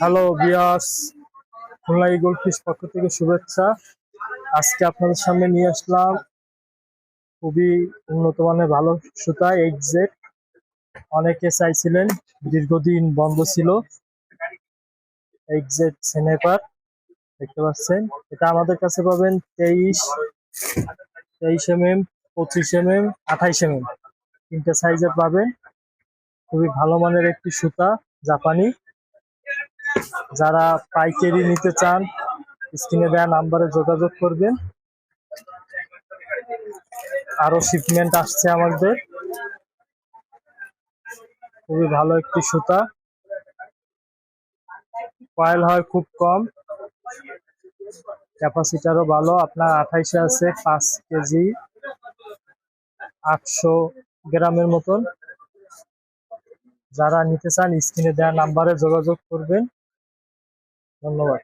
Hello Biyas Khulna eagle fish পক্ষ থেকে শুভেচ্ছা। আজকে আপনাদের সামনে নিয়ে আসলাম খুবই উন্নত মানের ভালো সুতা এক্সেট অনেকে চাইছিলেন দীর্ঘদিন বন্ধ ছিল এক্সেট সেনেপার দেখতে পাচ্ছেন। এটা আমাদের কাছে পাবেন তেইশ তেইশ এম এম পঁচিশ এম এম আঠাইশ এম এম তিনটা সাইজের পাবেন। খুবই ভালো মানের একটি সুতা। জাপানি। যারা পাইকারি নিতে চান, স্ক্রিনে দেওয়া নাম্বারে যোগাযোগ করবেন। আরও শিপমেন্ট আসছে আমাদের। খুবই ভালো একটি সুতা। কয়েল হয় খুব কম। ক্যাপাসিটারও ভালো। আপনার আঠাইশে আছে পাঁচ কেজি। আটশো গ্রামের মতন। যারা নিতে চান স্ক্রিনে দেওয়া নাম্বারে যোগাযোগ করবেন। ধন্যবাদ।